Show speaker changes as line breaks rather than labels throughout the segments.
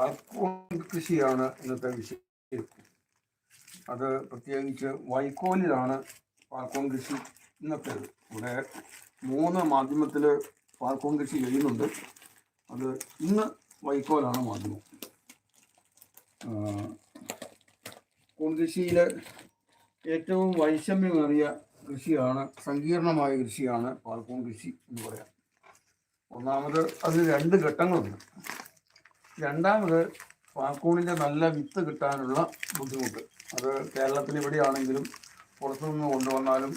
പാൽക്കോൺ കൃഷിയാണ് ഇന്നത്തെ വിഷയം. അത് പ്രത്യേകിച്ച് വൈക്കോലിലാണ് പാൽക്കോൺ കൃഷി ഇന്നത്തെ ഇവിടെ മൂന്ന് മാധ്യമത്തിൽ പാൽക്കോൺ കൃഷി ചെയ്യുന്നുണ്ട്. അത് ഇന്ന് വൈക്കോലാണ് മാധ്യമം. കോൺ കൃഷിയിൽ ഏറ്റവും വൈഷമ്യമേറിയ കൃഷിയാണ് സങ്കീർണമായ കൃഷിയാണ് പാൽക്കോൺ കൃഷി എന്ന് പറയാം. ഒന്നാമത് അതിന് രണ്ട് ഘട്ടങ്ങളുണ്ട്. രണ്ടാമത് പാക്കൂണിന്റെ നല്ല വിത്ത് കിട്ടാനുള്ള ബുദ്ധിമുട്ട്. അത് കേരളത്തിൽ ഇവിടെയാണെങ്കിലും പുറത്തുനിന്ന് കൊണ്ടുവന്നാലും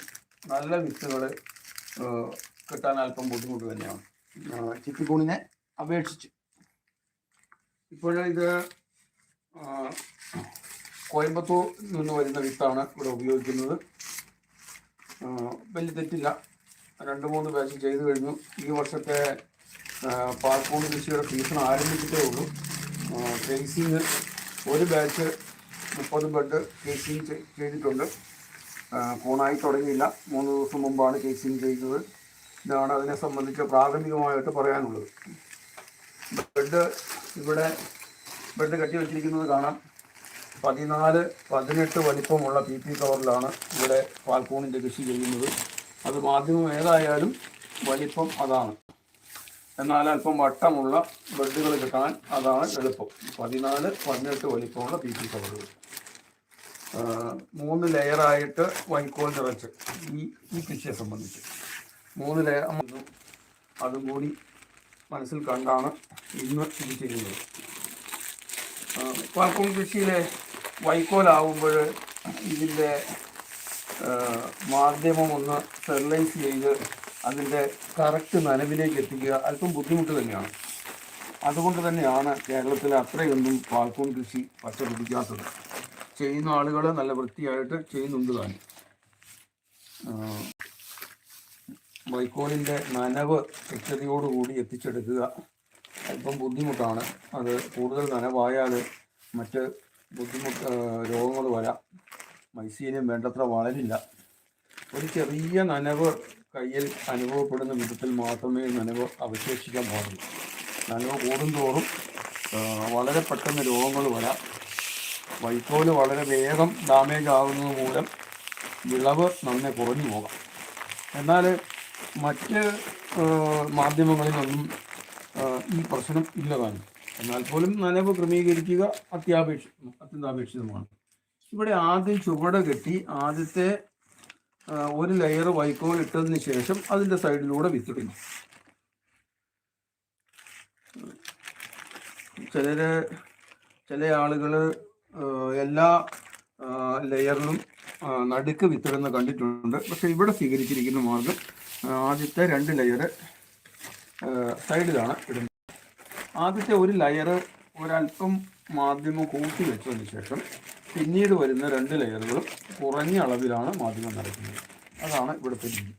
നല്ല വിത്തുകൾ കിട്ടാൻ അല്പം ബുദ്ധിമുട്ട് തന്നെയാണ്. ചിപ്പിക്കൂണിനെ അപേക്ഷിച്ച്. ഇപ്പോഴിത് ആ, കോയമ്പത്തൂർ നിന്ന് വരുന്ന വിത്താണ് ഇവിടെ ഉപയോഗിക്കുന്നത്. വലിയ തെറ്റില്ല. രണ്ട് മൂന്ന് ബാച്ച് ചെയ്തു കഴിഞ്ഞു. ഈ വർഷത്തെ പാൽക്കൂൺ കൃഷിയുടെ സീസൺ ആരംഭിച്ചിട്ടേ ഉള്ളൂ. കേസിങ് ഒരു ബാച്ച് മുപ്പത് ബെഡ് കേസിങ് ചെയ്തിട്ടുണ്ട്. ഫോണായി തുടങ്ങിയില്ല. മൂന്ന് ദിവസം മുമ്പാണ് കേസിങ് ചെയ്തത്. ഇതാണ് അതിനെ സംബന്ധിച്ച് പ്രാഥമികമായിട്ട് പറയാനുള്ളത്. ബെഡ് ഇവിടെ ബെഡ് കെട്ടി വെച്ചിരിക്കുന്നത് കാണാം. പതിനാല് പതിനെട്ട് വലിപ്പമുള്ള പി പി കവറിലാണ് ഇവിടെ പാൽക്കൂണിന്റെ കൃഷി ചെയ്യുന്നത്. അത് മാധ്യമം ഏതായാലും വലിപ്പം അതാണ്. എന്നാൽ അല്പം വട്ടമുള്ള ബെഡുകൾ കിട്ടാൻ അതാണ് എളുപ്പം. പതിനാല് പതിനെട്ട് വലിപ്പമുള്ള പി പി കവറുകൾ. മൂന്ന് ലെയറായിട്ട് വൈക്കോൽ നിറച്ച് ഈ ഈ കൃഷിയെ സംബന്ധിച്ച്. മൂന്ന് ലെയർ അതും കൂടി മനസ്സിൽ കണ്ടാണ് ഇന്ന് ഇത് ചെയ്യുന്നത് പാൽക്കോൺ കൃഷിയിലെ വൈക്കോലാവുമ്പോൾ ഇതിന്റെ മാധ്യമം ഒന്ന് സ്റ്റെറിലൈസ് ചെയ്ത് അതിന്റെ കറക്റ്റ് നനവിലേക്ക് എത്തിക്കുക അല്പം ബുദ്ധിമുട്ട് തന്നെയാണ്. അതുകൊണ്ട് തന്നെയാണ് കേരളത്തിൽ അത്രയൊന്നും പാൽക്കൂൺ കൃഷി പച്ചപിടിക്കാത്തത്. ചെയ്യുന്ന ആളുകൾ നല്ല വൃത്തിയായിട്ട് ചെയ്യുന്നുണ്ട് താനും. വൈക്കോലിന്റെ നനവ് കൃത്യതയോടുകൂടി എത്തിച്ചെടുക്കുക അല്പം ബുദ്ധിമുട്ടാണ്. അത് കൂടുതൽ നനവായാൽ മറ്റ് ബുദ്ധിമുട്ട് രോഗങ്ങൾ വരാം. മൈസീനിയം വേണ്ടത്ര വളരില്ല. ഒരു ചെറിയ നനവ് കയ്യിൽ അനുഭവപ്പെടുന്ന വിധത്തിൽ മാത്രമേ നനവ് അവശേഷിക്കാൻ പാടുള്ളൂ. നനവ് കൂടുന്തോറും തോറും വളരെ പെട്ടെന്ന് രോഗങ്ങൾ വരാം. വൈക്കോൽ വളരെ വേഗം ഡാമേജ് ആകുന്നത് മൂലം വിളവ് നന്നെ കുറഞ്ഞു പോകാം. എന്നാൽ മറ്റ് മാധ്യമങ്ങളിലൊന്നും ഈ പ്രശ്നം ഇല്ലതാണ് എന്നാൽ പോലും നനവ് ക്രമീകരിക്കുക അത്യാപേക്ഷ അത്യന്താപേക്ഷിതമാണ്. ഇവിടെ ആദ്യം ചുവട് കെട്ടി ആദ്യത്തെ ഒരു ലെയർ വൈക്കോൽ ഇട്ടതിന് ശേഷം അതിന്റെ സൈഡിലൂടെ വിത്തിടുന്നു ചിലർ ചില ആളുകൾ എല്ലാ ലെയറിലും നടുക്ക് വിത്തിടുന്ന കണ്ടിട്ടുണ്ട്. പക്ഷെ ഇവിടെ സ്വീകരിച്ചിരിക്കുന്ന മാർഗം ആദ്യത്തെ രണ്ട് ലെയർ സൈഡിലാണ് ഇടുന്നത്. ആദ്യത്തെ ഒരു ലെയർ ഒരല്പം മാധ്യമം കൂട്ടി വെച്ചതിന് ശേഷം പിന്നീട് വരുന്ന രണ്ട് ലെയറുകളും കുറഞ്ഞ അളവിലാണ് മാധ്യമം നടക്കുന്നത് അതാണ് ഇവിടുത്തെ രീതി.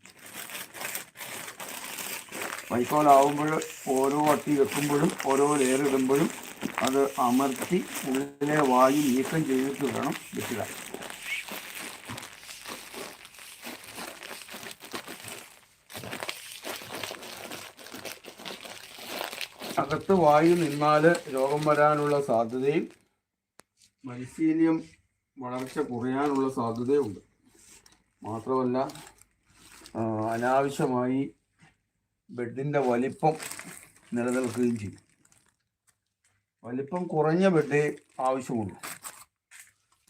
വൈക്കോലാവുമ്പോൾ ഓരോ അട്ടി വെക്കുമ്പോഴും ഓരോ ലെയർ ഇടുമ്പോഴും അത് അമർത്തി ഉള്ളിലെ വായു നീക്കം ചെയ്തിട്ട് വേണം വെച്ചിടാൻ അകത്ത് വായു നിന്നാൽ രോഗം വരാനുള്ള സാധ്യതയും മത്സീനിയം വളർച്ച കുറയാനുള്ള സാധ്യതയുണ്ട്. മാത്രമല്ല അനാവശ്യമായി ബെഡിന്റെ വലിപ്പം നിലനിൽക്കുകയും ചെയ്യും. വലിപ്പം കുറഞ്ഞ ബെഡ് ആവശ്യമുള്ളൂ.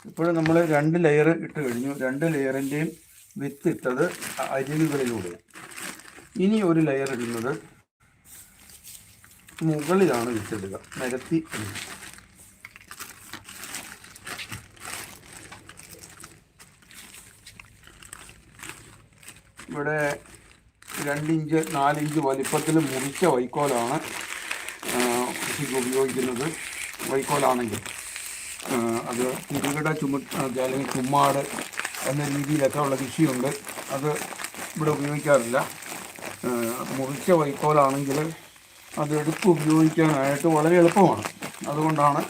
ഇപ്പോഴും നമ്മൾ രണ്ട് ലെയർ ഇട്ട് കഴിഞ്ഞു. രണ്ട് ലെയറിന്റെയും വിത്ത് ഇട്ടത് അരികുകളിലൂടെ. ഇനി ഒരു ലെയർ ഇടുന്നത് മുകളിലാണ് വിത്തിടുക നിരത്തി ഇടുക. ഇവിടെ രണ്ടിഞ്ച് നാലിഞ്ച് വലിപ്പത്തിൽ മുറിച്ച വൈക്കോലാണ് കൃഷിക്ക് ഉപയോഗിക്കുന്നത്. വൈക്കോലാണെങ്കിൽ അത് കുരുകിട ചുമ അല്ലെങ്കിൽ ചുമ്മാട് എന്ന രീതിയിലൊക്കെ ഉള്ള കൃഷിയുണ്ട്. അത് ഇവിടെ ഉപയോഗിക്കാറില്ല. മുറിച്ച വൈക്കോലാണെങ്കിൽ അത് എടുത്ത് ഉപയോഗിക്കാനായിട്ട് വളരെ എളുപ്പമാണ്. അതുകൊണ്ടാണ്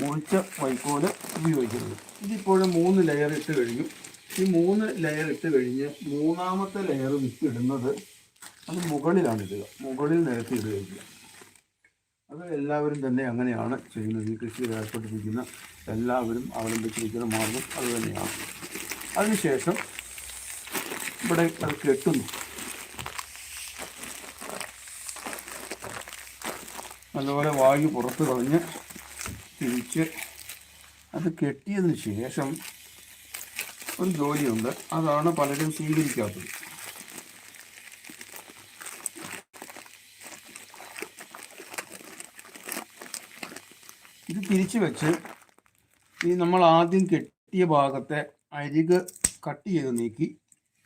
മുറിച്ച വൈക്കോൽ ഉപയോഗിക്കുന്നത്. ഇതിപ്പോഴും മൂന്ന് ലെയർ ഇട്ട് കഴിഞ്ഞു. ഈ മൂന്ന് ലെയർ ഇട്ട് കഴിഞ്ഞ് മൂന്നാമത്തെ ലെയർ വിത്തിടുന്നത് അത് മുകളിലാണ് ഇടുക. മുകളിൽ നിരത്തി ചെയ്യുക. അത് എല്ലാവരും തന്നെ അങ്ങനെയാണ് ചെയ്യുന്നത്. ഈ കൃഷിയിൽ ഏർപ്പെട്ടിരിക്കുന്ന എല്ലാവരും അവലംബിച്ചിരിക്കുന്ന മാർഗം അത് തന്നെയാണ്. അതിനുശേഷം ഇവിടെ അത് കെട്ടുന്നു. നല്ലപോലെ വായു പുറത്ത് കളഞ്ഞ് തിരിച്ച് അത് കെട്ടിയതിന് ശേഷം ഒരു ജോലിയുണ്ട്. അതാണ് പലരും സ്വീകരിക്കാത്തത്. ഇത് തിരിച്ചു വെച്ച് ഈ നമ്മൾ ആദ്യം കെട്ടിയ ഭാഗത്തെ അരിക് കട്ട് ചെയ്ത് നീക്കി.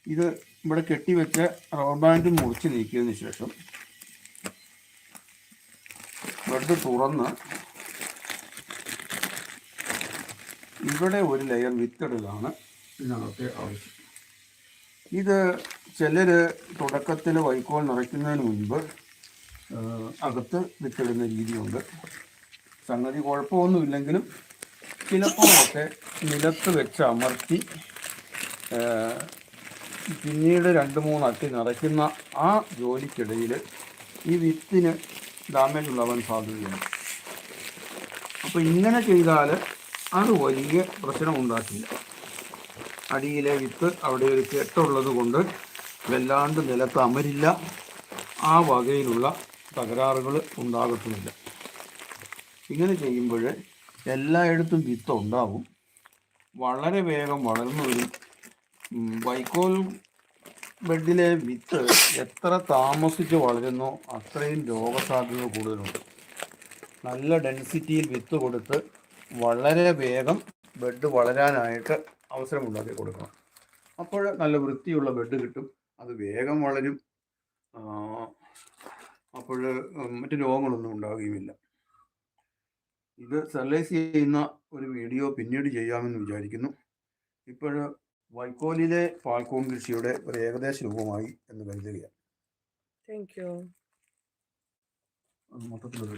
ഇത് ഇവിടെ കെട്ടിവെച്ച റബ്ബർ ബാൻഡ് മുറിച്ച് നീക്കിയതിന് ശേഷം ബെഡ് തുറന്ന് ഇവിടെ ഒരു ലെയർ വിത്തിടലാണ് ഇതിനകത്തെ ആവശ്യം. ഇത് ചിലർ തുടക്കത്തിൽ വൈക്കോൽ നിറയ്ക്കുന്നതിന് മുൻപ് അകത്ത് വിത്തിടുന്ന രീതിയുണ്ട്. സംഗതി കുഴപ്പമൊന്നുമില്ലെങ്കിലും ചിലപ്പോഴൊക്കെ നിലത്ത് വെച്ച് അമർത്തി പിന്നീട് രണ്ട് മൂന്ന് അട്ടി നിറയ്ക്കുന്ന ആ ജോലിക്കിടയിൽ ഈ വിത്തിന് ഡാമേജ് ഉണ്ടാവാൻ സാധ്യതയുണ്ട്. അപ്പോൾ ഇങ്ങനെ ചെയ്താൽ അത് വലിയ പ്രശ്നം ഉണ്ടാക്കില്ല അടിയിലെ വിത്ത് അവിടെ ഒരു കെട്ടുള്ളത് കൊണ്ട് വല്ലാണ്ട് നിലത്ത് അമരില്ല. ആ വകയിലുള്ള തകരാറുകൾ ഉണ്ടാകത്തുമില്ല. ഇങ്ങനെ ചെയ്യുമ്പോൾ എല്ലായിടത്തും വിത്ത് ഉണ്ടാവും. വളരെ വേഗം വളർന്നു വരും. വൈക്കോൽ ബെഡിലെ വിത്ത് എത്ര താമസിച്ച് വളരുന്നോ അത്രയും രോഗസാധ്യത കൂടുതലുണ്ട്. നല്ല ഡെൻസിറ്റിയിൽ വിത്ത് കൊടുത്ത് വളരെ വേഗം ബെഡ് വളരാനായിട്ട് അവസരം ഉണ്ടാക്കി കൊടുക്കണം. അപ്പോൾ നല്ല വൃത്തിയുള്ള ബെഡ് കിട്ടും. അത് വേഗം വളരും. അപ്പോൾ മറ്റു രോഗങ്ങളൊന്നും ഉണ്ടാകുകയുമില്ല ഇത് സ്റ്റെറിലൈസ് ചെയ്യുന്ന ഒരു വീഡിയോ പിന്നീട് ചെയ്യാമെന്ന് വിചാരിക്കുന്നു. ഇപ്പോൾ വൈക്കോലിലെ ഫാൽക്കോൺ കൃഷിയുടെ ഒരു ഏകദേശ രൂപമായി എന്ന് കരുതുകയാണ്. താങ്ക് യു മൊത്തത്തിലൊരു